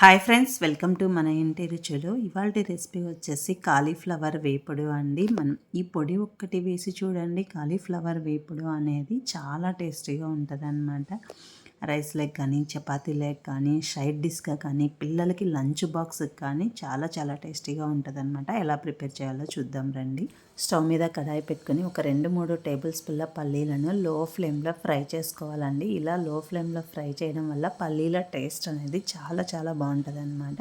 Hi friends welcome to మన ఇంటి రుచులు. ఇవాళ రెసిపీ వచ్చేసి కాలీఫ్లవర్ వేపుడు అండి. మనం ఈ పొడి ఒక్కటి వేసి చూడండి కాలీఫ్లవర్ వేపుడు అనేది చాలా టేస్టీగా ఉంటుంది అనమాట రైస్ లెగ్ కానీ చపాతీ లెగ్ కానీ సైడ్ డిష్గా కానీ పిల్లలకి లంచ్ బాక్స్కి కానీ చాలా చాలా టేస్టీగా ఉంటుంది అనమాట ఎలా ప్రిపేర్ చేయాలో చూద్దాం రండి. స్టవ్ మీద కడాయి పెట్టుకుని ఒక రెండు మూడు టేబుల్ స్పూన్ల పల్లీలను లో ఫ్లేమ్లో ఫ్రై చేసుకోవాలండి. ఇలా లో ఫ్లేమ్లో ఫ్రై చేయడం వల్ల పల్లీల టేస్ట్ అనేది చాలా చాలా బాగుంటుంది అనమాట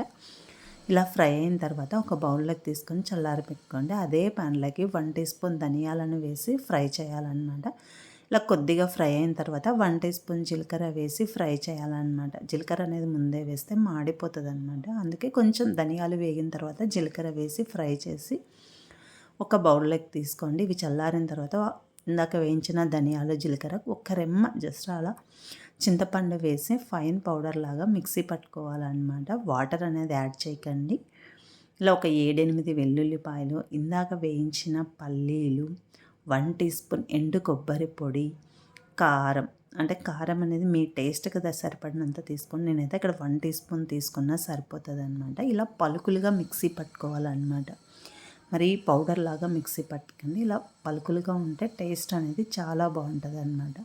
ఇలా ఫ్రై అయిన తర్వాత ఒక బౌల్లోకి తీసుకొని చల్లారి పెట్టుకోండి అదే ప్యాన్లోకి వన్ టీ స్పూన్ ధనియాలను వేసి ఫ్రై చేయాలన్నమాట. ఇలా కొద్దిగా ఫ్రై అయిన తర్వాత వన్ టీ స్పూన్ జీలకర్ర వేసి ఫ్రై చేయాలన్నమాట. జీలకర్ర అనేది ముందే వేస్తే మాడిపోతుంది అనమాట అందుకే కొంచెం ధనియాలు వేగిన తర్వాత జీలకర్ర వేసి ఫ్రై చేసి ఒక బౌల్లోకి తీసుకోండి. ఇవి చల్లారిన తర్వాత ఇందాక వేయించిన ధనియాలు జీలకర్ర ఒక్క రెమ్మ జస్ట్ అలా చింతపండు వేసి ఫైన్ పౌడర్ లాగా మిక్సీ పట్టుకోవాలన్నమాట. వాటర్ అనేది యాడ్ చేయకండి. ఇలా ఒక ఏడెనిమిది వెల్లుల్లిపాయలు ఇందాక వేయించిన పల్లీలు వన్ టీ స్పూన్ ఎండు కొబ్బరి పొడి కారం. అంటే కారం అనేది మీ టేస్ట్ కదా సరిపడినంత తీసుకొని నేనైతే ఇక్కడ వన్ టీ స్పూన్ తీసుకున్నా సరిపోతుంది అనమాట ఇలా పలుకులుగా మిక్సీ పట్టుకోవాలన్నమాట. మరి పౌడర్ లాగా మిక్సీ పట్టుకండి. ఇలా పలుకులుగా ఉంటే టేస్ట్ అనేది చాలా బాగుంటుంది అనమాట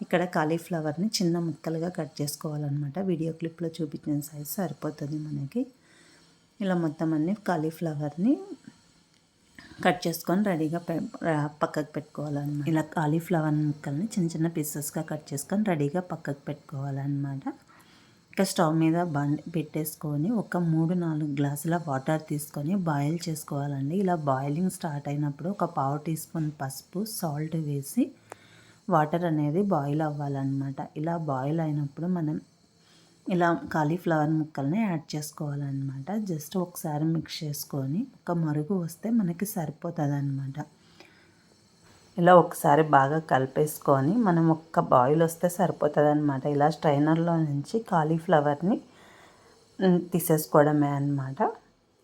ఇక్కడ కాలీఫ్లవర్ని చిన్న ముక్కలుగా కట్ చేసుకోవాలన్నమాట. వీడియో క్లిప్లో చూపించిన సైజ్ సరిపోతుంది మనకి. ఇలా మొత్తం అన్ని కాలీఫ్లవర్ని కట్ చేసుకొని రెడీగా పక్కకు పెట్టుకోవాలన్నమాట. ఇలా కాలీఫ్లవర్ ముక్కల్ని చిన్న చిన్న పీసెస్గా కట్ చేసుకొని రెడీగా పక్కకు పెట్టుకోవాలన్నమాట. ఇంకా స్టవ్ మీద బండి పెట్టేసుకొని ఒక మూడు నాలుగు గ్లాసుల వాటర్ తీసుకొని బాయిల్ చేసుకోవాలండి. ఇలా బాయిలింగ్ స్టార్ట్ అయినప్పుడు ఒక పావు టీ స్పూన్ పసుపు సాల్ట్ వేసి వాటర్ అనేది బాయిల్ అవ్వాలన్నమాట. ఇలా బాయిల్ అయినప్పుడు మనం ఇలా కాలీఫ్లవర్ ముక్కల్ని యాడ్ చేసుకోవాలన్నమాట. జస్ట్ ఒకసారి మిక్స్ చేసుకొని ఒక మరుగు వస్తే మనకి సరిపోతుంది అనమాట ఇలా ఒకసారి బాగా కలిపేసుకొని మనం ఒక్క బాయిల్ వస్తే సరిపోతుంది అనమాట ఇలా స్ట్రైనర్లో నుంచి కాలీఫ్లవర్ని తీసేసుకోవడమే అనమాట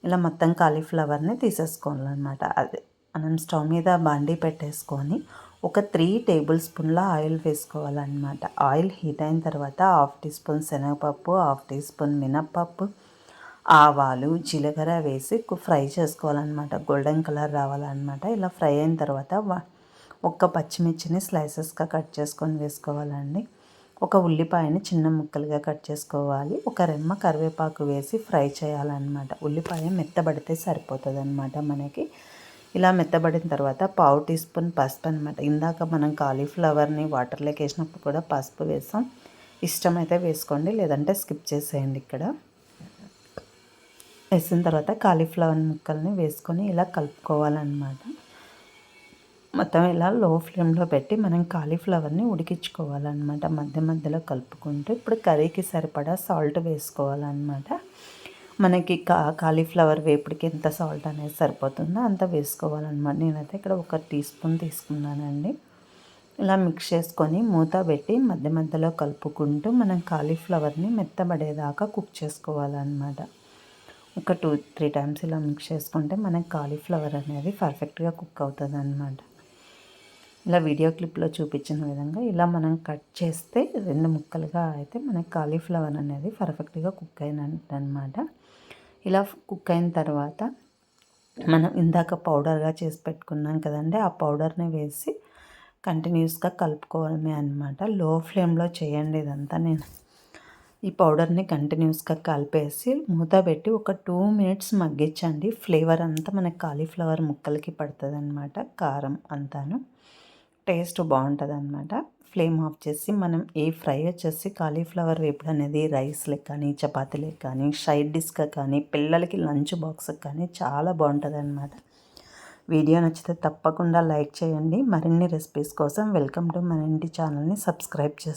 ఇలా మొత్తం కాలీఫ్లవర్ని తీసేసుకోవాలన్నమాట. అదే మనం స్టవ్ మీద బండి పెట్టేసుకొని ఒక త్రీ టేబుల్ స్పూన్ల ఆయిల్ వేసుకోవాలన్నమాట. ఆయిల్ హీట్ అయిన తర్వాత హాఫ్ టీ స్పూన్ శనగపప్పు హాఫ్ టీ స్పూన్ మినప్పప్పు ఆవాలు జీలకర్ర వేసి ఫ్రై చేసుకోవాలన్నమాట. గోల్డెన్ కలర్ రావాలన్నమాట. ఇలా ఫ్రై అయిన తర్వాత ఒక్క పచ్చిమిర్చిని స్లైసెస్గా కట్ చేసుకొని వేసుకోవాలండి. ఒక ఉల్లిపాయని చిన్న ముక్కలుగా కట్ చేసుకోవాలి. ఒక రెమ్మ కరివేపాకు వేసి ఫ్రై చేయాలన్నమాట. ఉల్లిపాయ మెత్తబడితే సరిపోతుంది మనకి. ఇలా మెత్తబడిన తర్వాత పావు టీ స్పూన్ పసుపు అనమాట ఇందాక మనం కాలీఫ్లవర్ని వాటర్లోకి వేసినప్పుడు కూడా పసుపు వేసాం. ఇష్టమైతే వేసుకోండి లేదంటే స్కిప్ చేసేయండి ఇక్కడ. వేసిన తర్వాత కాలీఫ్లవర్ ముక్కల్ని వేసుకొని ఇలా కలుపుకోవాలన్నమాట. మొత్తం ఇలా లో ఫ్లేమ్లో పెట్టి మనం కాలీఫ్లవర్ని ఉడికించుకోవాలన్నమాట. మధ్య మధ్యలో కలుపుకుంటూ ఇప్పుడు కర్రీకి సరిపడా సాల్ట్ వేసుకోవాలన్నమాట. మనకి కా కాలీఫ్లవర్ వేపుడికి ఎంత సాల్ట్ అనేది సరిపోతుందో అంత వేసుకోవాలన్నమాట. నేనైతే ఇక్కడ ఒక టీ స్పూన్ తీసుకున్నానండి. ఇలా మిక్స్ చేసుకొని మూత పెట్టి మధ్య మధ్యలో కలుపుకుంటూ మనం కాలీఫ్లవర్ని మెత్తబడేదాకా కుక్ చేసుకోవాలన్నమాట. ఒక టూ త్రీ టైమ్స్ ఇలా మిక్స్ చేసుకుంటే మనకి కాలీఫ్లవర్ అనేది పర్ఫెక్ట్గా కుక్ అవుతుంది అనమాట ఇలా వీడియో క్లిప్లో చూపించిన విధంగా ఇలా మనం కట్ చేస్తే రెండు ముక్కలుగా అయితే మనకి కాలీఫ్లవర్ అనేది పర్ఫెక్ట్గా కుక్ అయినట్టు అనమాట ఇలా కుక్ అయిన తర్వాత మనం ఇందాక పౌడర్గా చేసి పెట్టుకున్నాం కదండి ఆ పౌడర్ని వేసి కంటిన్యూస్గా కలుపుకోవడమే అనమాట లో ఫ్లేమ్లో చేయండి ఇదంతా నేను. ఈ పౌడర్ని కంటిన్యూస్గా కలిపేసి మూత పెట్టి ఒక టూ మినిట్స్ మగ్గించండి. ఫ్లేవర్ అంతా మనకి కాలీఫ్లవర్ ముక్కలకి పడుతుంది అనమాట కారం అంతాను. టేస్ట్ బాగుంటుంది అనమాట ఫ్లేమ్ ఆఫ్ చేసి మనం ఏ ఫ్రై వచ్చేసి కాలీఫ్లవర్ వేపుడు అనేది రైస్లకు కానీ చపాతీలకు కానీ సైడ్ డిష్గా కానీ పిల్లలకి లంచ్ బాక్స్కి కానీ చాలా బాగుంటుంది అనమాట వీడియో నచ్చితే తప్పకుండా లైక్ చేయండి. మరిన్ని రెసిపీస్ కోసం వెల్కమ్ టు మన ఇంటి ఛానల్ని సబ్స్క్రైబ్ చేసుకోండి